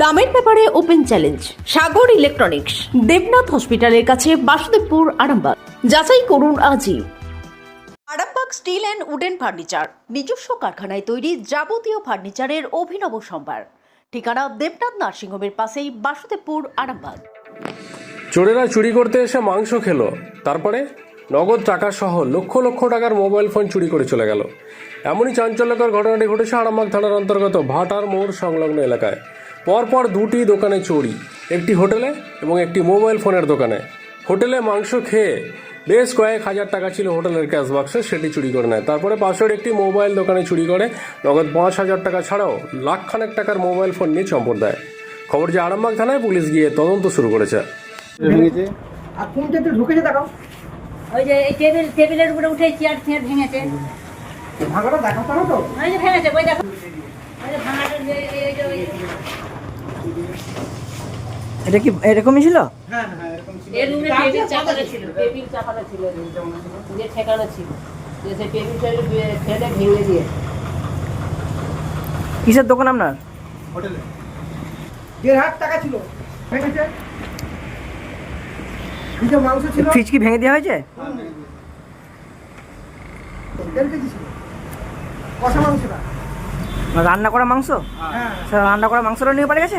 দামের ব্যাপারে open challenge, Sagar electronics, Debnath hospital কাছে বাসুদেবপুর, আরামবাগ। যাচাই করুন আজই। Arambagh steel and wooden furniture, নিজস্ব কারখানায় তৈরি যাবতীয় ফার্নিচারের অভিনব সম্ভার। ঠিকানা দেবনাথ নার্সিংহোমের পাশেই বাসুদেবপুর, আরামবাগ। চোরেরা চুরি করতে এসে মাংস খেলো। তারপরে নগদ টাকা সহ লক্ষ লক্ষ টাকার মোবাইল ফোন চুরি করে চলে গেল। এমনই চাঞ্চল্যকর ঘটনাটি ঘটেছে আরামবাগ থানার অন্তর্গত ভাটার মোড় সংলগ্ন এলাকায়। পরপর দুটি দোকানে চুরি একটি হোটেলে এবং একটি মোবাইল ফোনের দোকানে। হোটেলে মাংস খেয়ে বেশ কয়েক হাজার টাকা ছিল হোটেলের ক্যাশ বাক্সে সেটি চুরি করে নেয়। তারপরে পাশের একটি মোবাইল দোকানে চুরি করে নগদ পাঁচ হাজার টাকা ছাড়াও লাখখানেক টাকার মোবাইল ফোন নিয়ে চম্পট দেয়। খবর যে আরামবাগ থানায় পুলিশ গিয়ে তদন্ত শুরু করেছে। ভেঙেছে আর তুমি যদি ঢুকেছে দেখাও। ওই যে এই টেবিল টেবিলের উপরে উঠে চেয়ার চেয়ার ভেঙেছে। ভাঙাটা দেখাতে না তো? ওই যে ভেঙেছে ওই দেখো। ওই যে ভাঙাটা যে ওই- এটা কি এরকমই ছিল? এর উপরে টেবিল চাপানো ছিল টেবিল চাপানো ছিল যে ঠেকানো ছিল। যে সেই টেবিলটা ফেলে ভেঙে দিয়ে। কিসের দোকান আপনার? হোটেলে। দেড় হাজার টাকা ছিল। ভেঙেছে। কিছু মাংস ছিল। ফ্রিজ কি ভেঙে দেওয়া হয়েছে? দেড় কেজি ছিল। কষা মাংসটা। রান্না করা মাংস? হ্যাঁ। স্যার রান্না করা মাংসটা নিয়ে পারে গেছে।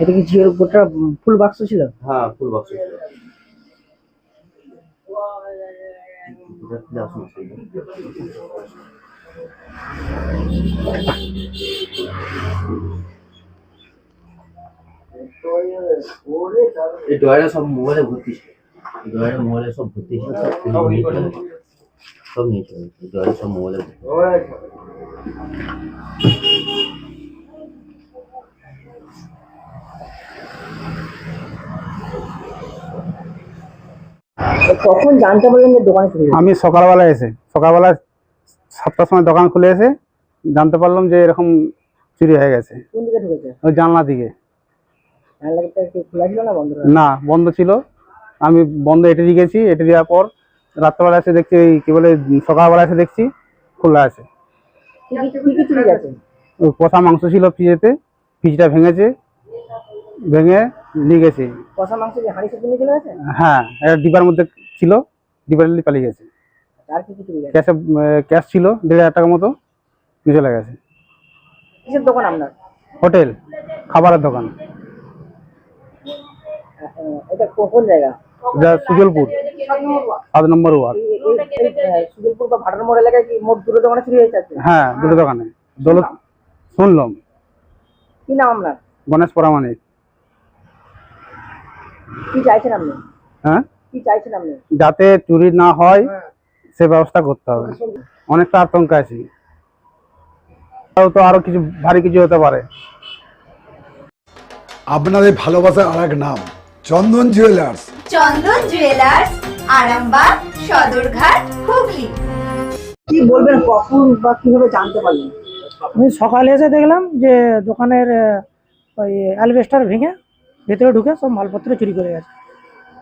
এটা কি জিওর গোটা ফুল বাক্স ছিল? হ্যাঁ ফুল বক্স ছিল। এটা কি আসুন এই ডয়ারে সব মোবাইলে ভর্তি ছিল। ডয়ারে মোবাইলে সব ভর্তি ছিল, সব খুলে নিয়ে চলে গেছে। সব নিয়ে চলে গেছে ডয়ারে সব মোবাইলে ভর্তি কখন জানতে পারলেন যে দোকানে আমি সকালবেলা এসে সকালবেলা সাতটার সময় দোকান খুলে এসে জানতে পারলাম যে এরকম চুরি হয়ে গেছে। কোন দিকে ঢুকেছে? ওই জানলা দিকে। জানলাটা কি খোলা ছিল না বন্ধ না বন্ধ ছিল। আমি বন্ধ এটে দিয়ে গেছি এটে দেওয়ার পর রাত্রেবেলা এসে দেখছি এই কি বলে সকালবেলা এসে দেখছি খোলা আছে। ওই কষা মাংস ছিল ফ্রিজেতে ফ্রিজটা ভেঙেছে ভেঙে নিয়ে গেছে কষা মাংস কি হাঁড়ি সেদ্ধ নিয়ে চলে গেছে? হ্যাঁ একটা ডিবার মধ্যে ছিল ডিবার নিয়ে পালিয়ে গেছে। আর কি কি চুরি ক্যাশে ক্যাশ ছিল দেড় হাজার টাকার মতো নিয়ে চলে গেছে। কিসের দোকান আপনার? হোটেল খাবারের দোকান। এটা কোন জায়গা? সুজলপুর সাত নম্বর ওয়ার্ড। সুবিলপুর বা ভাটার মোড় এলাকায় কি মোট দুটো দোকানে চুরি হয়েছে হ্যাঁ দুটো দোকানে। দৌলত শুনলাম। কি নাম আপনার? গণেশ পরামানিক। কি চাইছেন আপনি? হ্যাঁ? কি চাইছেন আপনি? যাতে চুরি না হয় সে ব্যবস্থা করতে হবে। অনেকটা আতঙ্ক আছে। তো আরও কিছু ভারী কিছু হতে পারে। আপনাদের ভালোবাসার আর এক নাম চন্দন জুয়েলার্স চন্দন জুয়েলার্স আরামবাগ সদরঘাট হুগলি। কি বলবেন কখন বা কীভাবে জানতে পারলেন? আমি সকালে এসে দেখলাম যে দোকানের ওই অ্যালবেস্টার ভেঙে ভেতরে ঢুকে সব মালপত্র চুরি করে গেছে।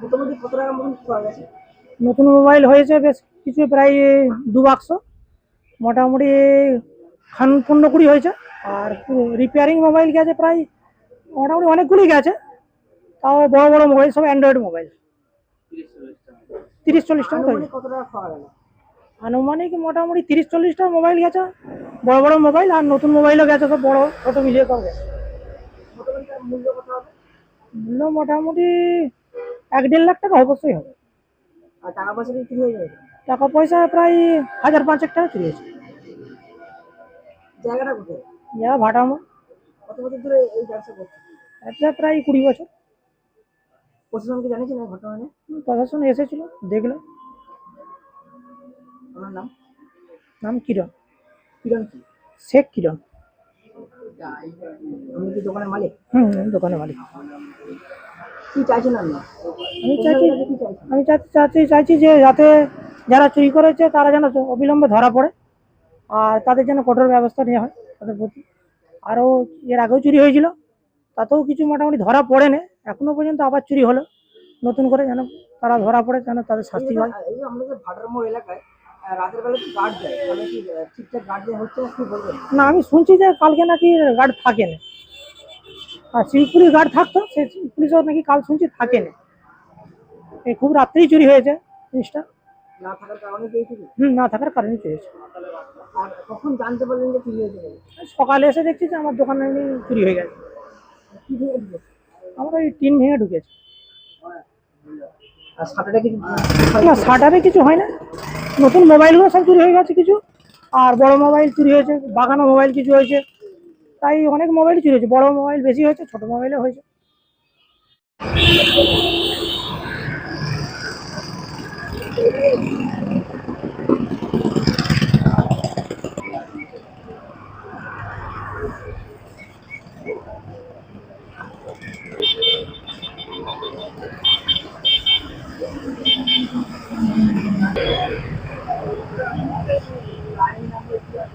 মোটামুটি কত টাকার মতন পাওয়া গেছে? নতুন মোবাইল হয়েছে বেশ কিছু প্রায় দু বাক্স। মোটামুটি খান পনেরো কুড়ি হয়েছে। আর রিপেয়ারিং মোবাইল গেছে প্রায় মোটামুটি অনেকগুলি গেছে। তাও বড় বড় মোবাইল সব অ্যান্ড্রয়েড মোবাইল তিরিশ চল্লিশটা আনুমানিক মোটামুটি তিরিশ চল্লিশটা মোবাইল গেছে। বড় বড় মোবাইল আর নতুন মোবাইলও গেছে সব বড় ছোট মিলিয়ে সব গেছে। মূল্য মোটামুটি এক দেড় লাখ টাকা অবশ্যই হবে। আর টাকা পয়সা কি চুরি হয়ে যাবে টাকা পয়সা প্রায় হাজার পাঁচেক টাকা গেছে জায়গাটা কোথায়? যা ভাটামো। কত বছর ধরে এই ব্যবসা করছে প্রায় কুড়ি বছর। প্রশাসনকে জানিয়েছেন এই ঘটনা প্রশাসন এসেছিল দেখল। নাম? নাম কিরণ। কিরণ কি? শেখ কিরণ। আপনি কি দোকানের মালিক? হুম দোকানে মালিক। কি চাইছেন আপনি? আমি চাইছি আমি চাইছি চাইছি চাইছি যে যাতে যারা চুরি করেছে তারা যেন অবিলম্বে ধরা পড়ে আর তাদের যেন কঠোর ব্যবস্থা নেওয়া হয় তাদের প্রতি। আরও এর আগেও চুরি হয়েছিল তাতেও কিছু মোটামুটি ধরা পড়ে না এখনও পর্যন্ত আবার চুরি হলো। নতুন করে যেন তারা ধরা পড়ে যেন তাদের শাস্তি হয়। আমাদের ভাটার মোড় এলাকায় রাতের বেলা গার্ড দেয়। তাহলে কি ঠিকঠাক গার্ড দেওয়া হচ্ছে না? কি বলবেন? না আমি শুনছি যে কালকে নাকি গার্ড থাকে না আর পুলিশ গার্ড থাকতো সে পুলিশও নাকি কাল শুনছি থাকে না এই খুব রাত্রেই চুরি হয়েছে জিনিসটা। না থাকার কারণে হুম না থাকার কারণে চুরি হয়েছে। আর কখন জানতে পারলেন যে চুরি হয়েছে? সকালে এসে দেখছি যে আমার দোকানে চুরি হয়ে গেছে। আমার ওই টিন ভেঙে ঢুকেছে। আর সাটারে কিছু না শাটারে কিছু হয় না। নতুন মোবাইলগুলো সব চুরি হয়ে গেছে কিছু। আর বড় মোবাইল চুরি হয়েছে, বাগানো মোবাইল কিছু হয়েছে। তাই অনেক মোবাইল চুরি হয়েছে। বড় মোবাইল বেশি হয়েছে, ছোট মোবাইলও হয়েছে।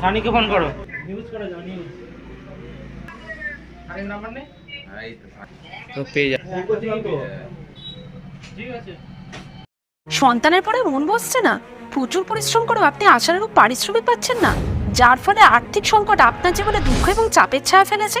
সানিকে ফোন করো। সন্তানের পরে মন বসছে না। প্রচুর পরিশ্রম করেও আপনি আশানুরূপ পারিশ্রমিক পাচ্ছেন না। যার ফলে আর্থিক সংকট আপনার জীবনে দুঃখ এবং চাপের ছায়া ফেলেছে।